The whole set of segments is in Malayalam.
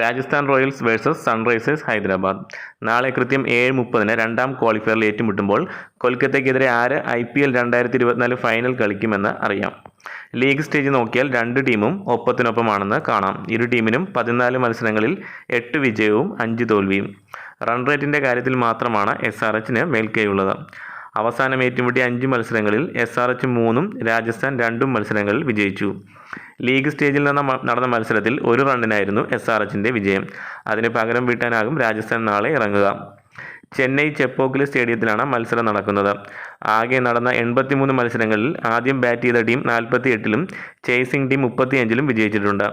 Rajasthan Royals versus Sunrisers Hyderabad. നാളെ കൃത്യം ഏഴ് മുപ്പതിന് രണ്ടാം ക്വാളിഫയറിൽ ഏറ്റുമുട്ടുമ്പോൾ കൊൽക്കത്തയ്ക്കെതിരെ ആര് ഐ പി എൽ രണ്ടായിരത്തി ഇരുപത്തിനാല് ഫൈനൽ കളിക്കുമെന്ന് അറിയാം. ലീഗ് സ്റ്റേജ് നോക്കിയാൽ രണ്ട് ടീമും ഒപ്പത്തിനൊപ്പമാണെന്ന് കാണാം. ഇരു ടീമിനും പതിനാല് മത്സരങ്ങളിൽ എട്ട് വിജയവും അഞ്ച് തോൽവിയും. റൺ റേറ്റിന്റെ കാര്യത്തിൽ മാത്രമാണ് എസ് ആർ എച്ചിന് മേൽക്കൈയുള്ളത്. അവസാനം ഏറ്റുമുട്ടിയ അഞ്ച് മത്സരങ്ങളിൽ എസ് ആർ എച്ച് മൂന്നും രാജസ്ഥാൻ രണ്ടും മത്സരങ്ങളിൽ വിജയിച്ചു. ലീഗ് സ്റ്റേജിൽ നടന്ന നടന്ന മത്സരത്തിൽ ഒരു റണ്ണിനായിരുന്നു എസ് ആർ എച്ചിന്റെ വിജയം. അതിന് പകരം വീട്ടാനാകും രാജസ്ഥാൻ നാളെ ഇറങ്ങുക. ചെന്നൈ ചെപ്പോക്കിലെ സ്റ്റേഡിയത്തിലാണ് മത്സരം നടക്കുന്നത്. ആകെ നടന്ന എൺപത്തിമൂന്ന് മത്സരങ്ങളിൽ ആദ്യം ബാറ്റ് ചെയ്ത ടീം നാൽപ്പത്തി എട്ടിലും ചേസിംഗ് ടീം മുപ്പത്തിയഞ്ചിലും വിജയിച്ചിട്ടുണ്ട്.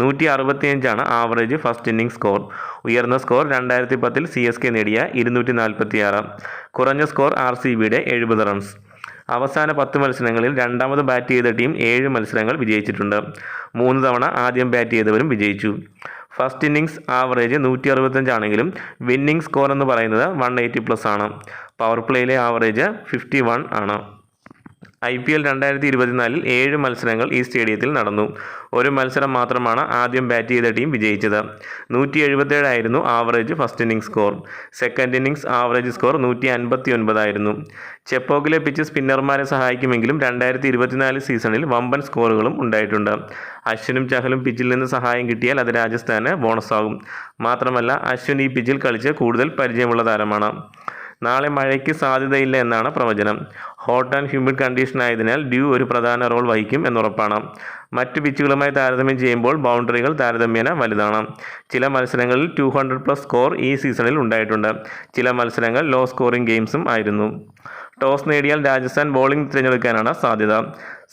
നൂറ്റി അറുപത്തിയഞ്ചാണ് ആവറേജ് ഫസ്റ്റ് ഇന്നിംഗ് സ്കോർ. ഉയർന്ന സ്കോർ രണ്ടായിരത്തി പത്തിൽ സി എസ് കെ നേടിയ ഇരുന്നൂറ്റി നാൽപ്പത്തിയാറ് കുറഞ്ഞ സ്കോർ ആർ സി ബിയുടെ എഴുപത് റൺസ്. അവസാന പത്ത് മത്സരങ്ങളിൽ രണ്ടാമത് ബാറ്റ് ചെയ്ത ടീം ഏഴ് മത്സരങ്ങൾ വിജയിച്ചിട്ടുണ്ട്. മൂന്ന് തവണ ആദ്യം ബാറ്റ് ചെയ്തവരും വിജയിച്ചു. ഫസ്റ്റ് ഇന്നിംഗ്സ് ആവറേജ് നൂറ്റി അറുപത്തഞ്ചാണെങ്കിലും വിന്നിംഗ് സ്കോർ എന്ന് പറയുന്നത് വൺ എയ്റ്റി പ്ലസ് ആണ്. പവർ പ്ലേയിലെ ആവറേജ് ഫിഫ്റ്റി വൺ ആണ്. ഐ പി എൽ രണ്ടായിരത്തി ഇരുപത്തിനാലിൽ ഏഴ് മത്സരങ്ങൾ ഈ സ്റ്റേഡിയത്തിൽ നടന്നു. ഒരു മത്സരം മാത്രമാണ് ആദ്യം ബാറ്റ് ചെയ്ത ടീം വിജയിച്ചത്. നൂറ്റി എഴുപത്തേഴായിരുന്നു average first inning score. Second innings average score നൂറ്റി അൻപത്തി ഒൻപതായിരുന്നു ചെപ്പോക്കിലെ പിച്ച് സ്പിന്നർമാരെ സഹായിക്കുമെങ്കിലും രണ്ടായിരത്തി ഇരുപത്തിനാല് സീസണിൽ വമ്പൻ സ്കോറുകളും ഉണ്ടായിട്ടുണ്ട്. അശ്വിനും ചഹലും പിച്ചിൽ നിന്ന് സഹായം കിട്ടിയാൽ അത് രാജസ്ഥാന് ബോണസാകും. മാത്രമല്ല അശ്വിൻ ഈ പിച്ചിൽ കളിച്ച് കൂടുതൽ പരിചയമുള്ള താരമാണ്. നാളെ മഴയ്ക്ക് സാധ്യതയില്ല എന്നാണ് പ്രവചനം. ഹോട്ട് ആൻഡ് ഹ്യൂമിഡ് കണ്ടീഷൻ ആയതിനാൽ ഡ്യൂ ഒരു പ്രധാന റോൾ വഹിക്കും എന്നുറപ്പാണ്. മറ്റ് പിച്ചുകളുമായി താരതമ്യം ചെയ്യുമ്പോൾ ബൗണ്ടറികൾ താരതമ്യേന വലുതാണ്. ചില മത്സരങ്ങളിൽ ടു ഹൺഡ്രഡ് പ്ലസ് സ്കോർ ഈ സീസണിൽ ഉണ്ടായിട്ടുണ്ട്. ചില മത്സരങ്ങൾ ലോ സ്കോറിംഗ് ഗെയിംസും ആയിരുന്നു. ടോസ് നേടിയാൽ രാജസ്ഥാൻ ബോളിംഗ് തിരഞ്ഞെടുക്കാനാണ് സാധ്യത.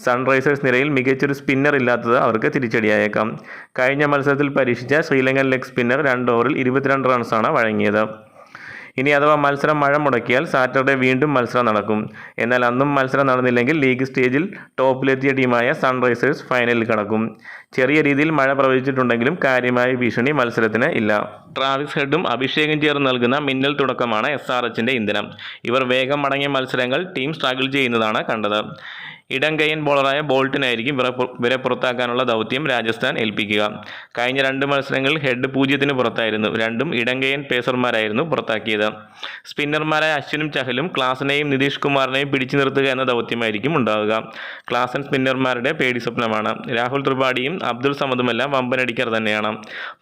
സൺറൈസേഴ്സ് നിരയിൽ മികച്ചൊരു സ്പിന്നർ ഇല്ലാത്തത് അവർക്ക് തിരിച്ചടിയായേക്കാം. കഴിഞ്ഞ മത്സരത്തിൽ പരീക്ഷിച്ച ശ്രീലങ്കൻ ലെഗ് സ്പിന്നർ രണ്ട് ഓവറിൽ ഇരുപത്തിരണ്ട് റൺസാണ് വഴങ്ങിയത്. ഇനി അഥവാ മത്സരം മഴ മുടക്കിയാൽ സാറ്റർഡേ വീണ്ടും മത്സരം നടക്കും. എന്നാൽ അന്നും മത്സരം നടന്നില്ലെങ്കിൽ ലീഗ് സ്റ്റേജിൽ ടോപ്പിലെത്തിയ ടീമായ സൺറൈസേഴ്സ് ഫൈനലിൽ കടക്കും. ചെറിയ രീതിയിൽ മഴ പ്രവചിച്ചിട്ടുണ്ടെങ്കിലും കാര്യമായ ഭീഷണി മത്സരത്തിന് ഇല്ല. ട്രാവിസ് ഹെഡും അഭിഷേകം ചേർന്ന് നൽകുന്ന മിന്നൽ തുടക്കമാണ് എസ് ആർ എച്ചിന്റെ ഇന്ധനം. ഇവർ വേഗം മടങ്ങിയ മത്സരങ്ങൾ ടീം സ്ട്രഗിൾ ചെയ്യുന്നതാണ് കണ്ടത്. ഇടംകൈയൻ ബോളറായ ബോൾട്ടിനായിരിക്കും ഇവരെ പുറത്താക്കാനുള്ള ദൗത്യം രാജസ്ഥാൻ ഏൽപ്പിക്കുക. കഴിഞ്ഞ രണ്ട് മത്സരങ്ങളിൽ ഹെഡ് പൂജ്യത്തിന് പുറത്തായിരുന്നു. രണ്ടും ഇടംകൈയൻ പേസർമാരായിരുന്നു പുറത്താക്കിയത്. സ്പിന്നർമാരായ അശ്വിനും ചഹലും ക്ലാസിനെയും നിതീഷ് കുമാറിനെയും പിടിച്ചു നിർത്തുക എന്ന ദൗത്യമായിരിക്കും ഉണ്ടാവുക. ക്ലാസൻ സ്പിന്നർമാരുടെ പേടി സ്വപ്നമാണ്. രാഹുൽ ത്രിപാഠിയും അബ്ദുൾ സമദുമെല്ലാം വമ്പനടിക്കർ തന്നെയാണ്.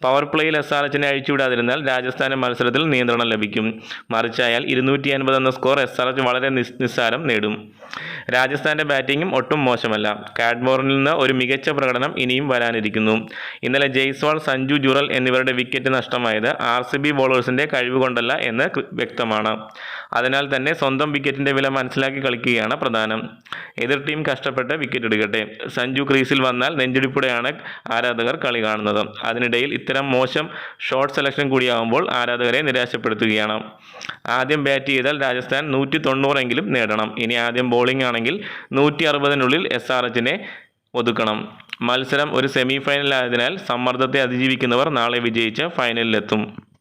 പവർ പ്ലേയിൽ എസ് ആർ എച്ചിനെ അഴിച്ചുവിടാതിരുന്നാൽ രാജസ്ഥാന് മത്സരത്തിൽ നിയന്ത്രണം ലഭിക്കും. മറിച്ചായാൽ ഇരുന്നൂറ്റി എന്ന സ്കോർ എസ് ആർ എച്ച് വളരെ നിസ് നിസ്സാരം നേടും. രാജസ്ഥാന്റെ ബാറ്റിംഗും ഒട്ടും മോശമല്ല. കാഡ്മോറിൽ നിന്ന് ഒരു മികച്ച പ്രകടനം ഇനിയും വരാനിരിക്കുന്നു. ഇന്നലെ ജയ്സ്വാൾ സഞ്ജു ജുറൽ എന്നിവരുടെ വിക്കറ്റ് നഷ്ടമായത് ആർ സി ബി ബോളേഴ്സിന്റെ കഴിവ് കൊണ്ടല്ല എന്ന് വ്യക്തമാണ്. അതിനാൽ തന്നെ സ്വന്തം വിക്കറ്റിന്റെ വില മനസ്സിലാക്കി കളിക്കുകയാണ് പ്രധാനം. എതിർ ടീം കഷ്ടപ്പെട്ട് വിക്കറ്റ് എടുക്കട്ടെ. സഞ്ജു ക്രീസിൽ വന്നാൽ നെഞ്ചിടിപ്പുടെയാണ് ആരാധകർ കളി കാണുന്നത്. അതിനിടയിൽ ഇത്തരം മോശം ഷോർട്ട് സെലക്ഷൻ കൂടിയാകുമ്പോൾ ആരാധകരെ നിരാശപ്പെടുത്തുകയാണ്. ആദ്യം ബാറ്റ് ചെയ്താൽ രാജസ്ഥാൻ നൂറ്റി തൊണ്ണൂറെങ്കിലും നേടണം. ഇനി ആദ്യം ബോളിംഗ് ആണെങ്കിൽ നൂറ്റി അറുപതിനുള്ളിൽ എസ് ആർ എച്ചിനെ ഒതുക്കണം. മത്സരം ഒരു സെമി ഫൈനലായതിനാൽ സമ്മർദ്ദത്തെ അതിജീവിക്കുന്നവർ നാളെ വിജയിച്ച് ഫൈനലിലെത്തും